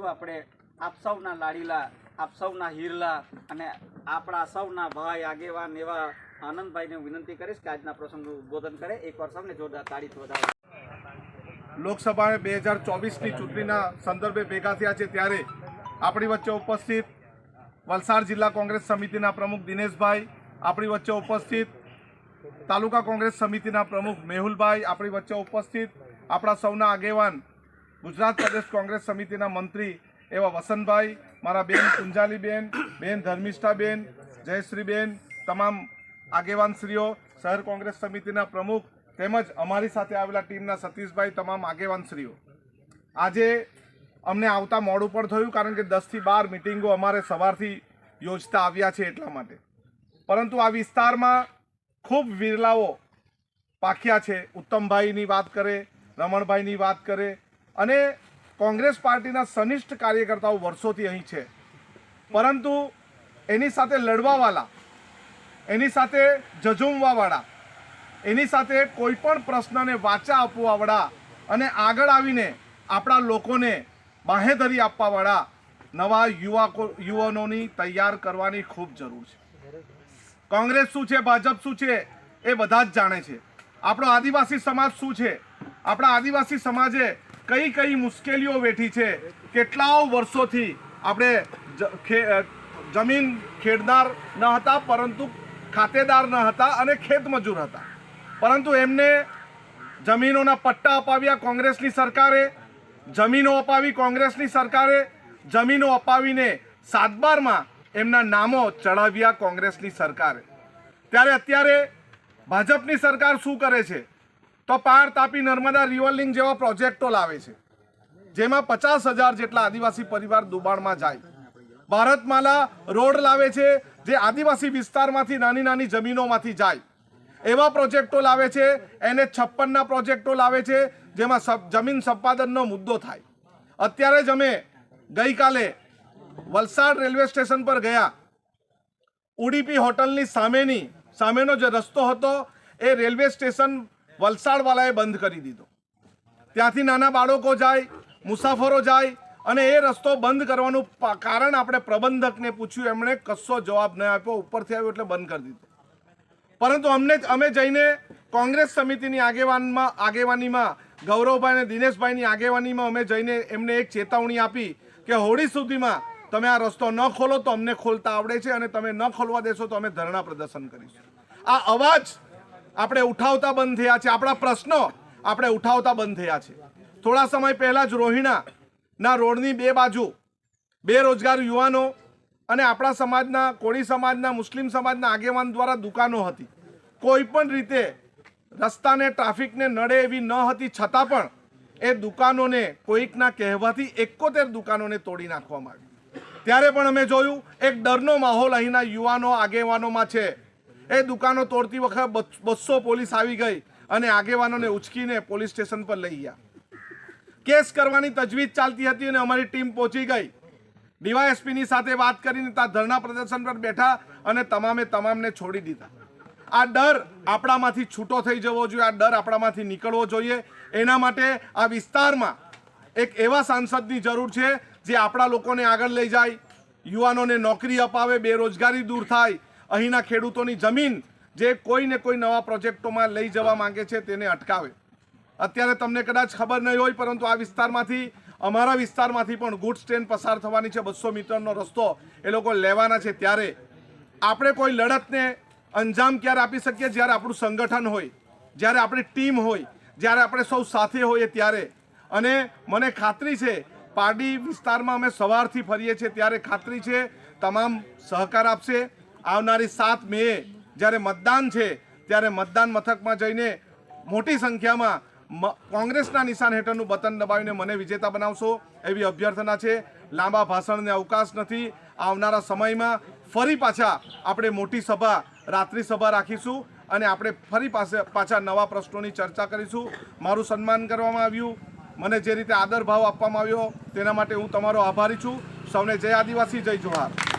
વધુ આપણે આપ સૌના લાડીલા, આપ સૌના હીરલા અને આપણા સૌના ભાઈ, આગેવાન એવા આનંદભાઈને વિનંતી કરીશ કે આજના પ્રસંગનું ઉદ્બોધન કરે. એકવાર સૌને જોરદાર તાળીથી વધાવો લોકસભા બે હજાર ચોવીસની ચૂંટણીના સંદર્ભે ભેગા થયા છે ત્યારે આપણી વચ્ચે ઉપસ્થિત વલસાડ જિલ્લા કોંગ્રેસ સમિતિના પ્રમુખ દિનેશભાઈ, આપણી વચ્ચે ઉપસ્થિત તાલુકા કોંગ્રેસ સમિતિના પ્રમુખ મેહુલભાઈ, આપણી વચ્ચે ઉપસ્થિત આપણા સૌના આગેવાન ગુજરાત પ્રદેશ કોંગ્રેસ સમિતિના મંત્રી એવા વસંતભાઈ, મારા બેન કુંજાલીબેન બેન ધર્મિષ્ઠાબેન, જયશ્રીબેન, તમામ આગેવાનશ્રીઓ, શહેર કોંગ્રેસ સમિતિના પ્રમુખ તેમજ અમારી સાથે આવેલા ટીમના સતીશભાઈ, તમામ આગેવાનશ્રીઓ. આજે અમને આવતા મોડું પણ થયું કારણ કે દસથી બાર મિટિંગો અમારે સવારથી યોજતા આવ્યા છે એટલા માટે. પરંતુ આ વિસ્તારમાં ખૂબ વિરલાઓ પાક્યા છે. ઉત્તમભાઈની વાત કરે, રમણભાઈની વાત કરે અને કોંગ્રેસ પાર્ટીના સનિષ્ઠ કાર્યકર્તાઓ વર્ષોથી અહીં છે. પરંતુ એની સાથે લડવાવાળા એની સાથે જજુમવાવાળા એની સાથે કોઈ પણ પ્રશ્નને વાચા આપવાવાળા અને આગળ આવીને આપણા લોકોને બાહેધરી આપવાવાળા નવા યુવા યુવાનોની તૈયાર કરવાની ખૂબ જરૂર છે. કોંગ્રેસ શું છે, ભાજપ શું છે, એ બધા જ જાણે છે. આપણો આદિવાસી સમાજ શું છે? આપણા આદિવાસી સમાજે કઈ કઈ મુશ્કેલીઓ વેઠી છે, કેટલાઓ વર્ષોથી આપણે જમીન ખેડનાર ન હતા, પરંતુ ખાતેદાર ન હતા અને ખેતમજૂર હતા. પરંતુ એમને જમીનોના પટ્ટા અપાવ્યા કોંગ્રેસની સરકારે, જમીનો અપાવી કોંગ્રેસની સરકારે, જમીનો અપાવીને સાતબારમાં એમના નામો ચડાવ્યા કોંગ્રેસની સરકારે. ત્યારે અત્યારે ભાજપની સરકાર શું કરે છે? તો પાર તાપી નર્મદા રિવરલિંગ જેવા પ્રોજેક્ટો લાવે છે, જેમાં પચાસ હજાર જેટલા આદિવાસી પરિવાર દુબાણમાં જાય. ભારતમાલા રોડ લાવે છે, જે આદિવાસી વિસ્તારમાંથી નાની નાની જમીનોમાંથી જાય. એવા પ્રોજેક્ટો લાવે છે, એને છપ્પનના પ્રોજેક્ટો લાવે છે, જેમાં જમીન સંપાદનનો મુદ્દો થાય. અત્યારે જ અમે ગઈકાલે વલસાડ રેલવે સ્ટેશન પર ગયા. ઉડીપી હોટલની સામેની, સામેનો જે રસ્તો હતો, એ રેલવે સ્ટેશન વલસાડવાળાએ બંધ કરી દીધો. ત્યાંથી નાના બાળકો જાય, મુસાફરો જાય અને એ રસ્તો બંધ કરવાનું કારણ આપણે પ્રબંધકને પૂછ્યું, એમણે કશો જવાબ ન આપ્યો, ઉપરથી આવ્યો એટલે બંધ કરી દીધો. પરંતુ અમને અમે જઈને કોંગ્રેસ સમિતિની આગેવાનમાં, આગેવાનીમાં, ગૌરવભાઈ અને દિનેશભાઈની આગેવાનીમાં અમે જઈને એમને એક ચેતવણી આપી કે હોળી સુધીમાં તમે આ રસ્તો ન ખોલો તો અમને ખોલતા આવડે છે અને તમે ન ખોલવા દેશો તો અમે ધરણા પ્રદર્શન કરીશું. આ અવાજ આપણે ઉઠાવતા બંધ થયા છે. આપણા પ્રશ્નો આપણે ઉઠાવતા બંધ થયા છે. થોડા સમય પહેલાં જ રોહિણાના રોડની બે બાજુ બેરોજગાર યુવાનો અને આપણા સમાજના, કોળી સમાજના, મુસ્લિમ સમાજના આગેવાન દ્વારા દુકાનો હતી. કોઈ પણ રીતે રસ્તાને, ટ્રાફિકને નડે એવી ન હતી. છતાં પણ એ દુકાનોને કોઈકના કહેવાથી એકોતેર દુકાનોને તોડી નાખવામાં આવી. ત્યારે પણ અમે જોયું, એક ડરનો માહોલ અહીંના યુવાનો, આગેવાનોમાં છે. એ દુકાનો તોડતી વખત બસો પોલીસ આવી ગઈ અને આગેવાનોને ઉચકીને પોલીસ સ્ટેશન પર લઈ ગયા. કેસ કરવાની તજવીજ ચાલતી હતી અને અમારી ટીમ પહોંચી ગઈ. ડીવાયએસપીની સાથે વાત કરીને ત્યાં ધરણા પ્રદર્શન પર બેઠા અને તમામે તમામને છોડી દીધા. આ ડર આપણામાંથી છૂટો થઈ જવો જોઈએ, આ ડર આપણામાંથી નીકળવો જોઈએ. એના માટે આ વિસ્તારમાં એક એવા સાંસદની જરૂર છે જે આપણા લોકોને આગળ લઈ જાય, યુવાનોને નોકરી અપાવે, બેરોજગારી દૂર થાય અહીંના ખેડૂતોની જમીન જે કોઈને કોઈ નવા પ્રોજેક્ટોમાં લઈ જવા માંગે છે તેને અટકાવે. અત્યારે તમને કદાચ ખબર નહીં હોય, પરંતુ આ વિસ્તારમાંથી, અમારા વિસ્તારમાંથી પણ ગુડ્સ ટ્રેન પસાર થવાની છે. બસો મીટરનો રસ્તો એ લોકો લેવાના છે ત્યારે. આપણે કોઈ લડતને અંજામ ક્યારે આપી શકીએ? જ્યારે આપણું સંગઠન હોય, જ્યારે આપણી ટીમ હોય, જ્યારે આપણે સૌ સાથે હોઈએ ત્યારે. અને મને ખાતરી છે, પારડી વિસ્તારમાં અમે સવારથી ફરીએ છીએ, ત્યારે ખાતરી છે, તમામ સહકાર આપશે. આવનારી સાત મે જ્યારે મતદાન છે, ત્યારે મતદાન મથકમાં જઈને મોટી સંખ્યામાં કોંગ્રેસના નિશાન હેઠળનું બટન દબાવીને મને વિજેતા બનાવશો એવી અભ્યર્થના છે. લાંબા ભાષણને અવકાશ નથી. આવનારા સમયમાં ફરી પાછા આપણે મોટી સભા, રાત્રિ સભા રાખીશું અને આપણે ફરી પાસે, પાછા નવા પ્રશ્નોની ચર્ચા કરીશું. મારું સન્માન કરવામાં આવ્યું. મને જે રીતે આદર ભાવ આપવામાં આવ્યો, તેના માટે હું તમારો આભારી છું. સૌને જય આદિવાસી, જય જોહાર.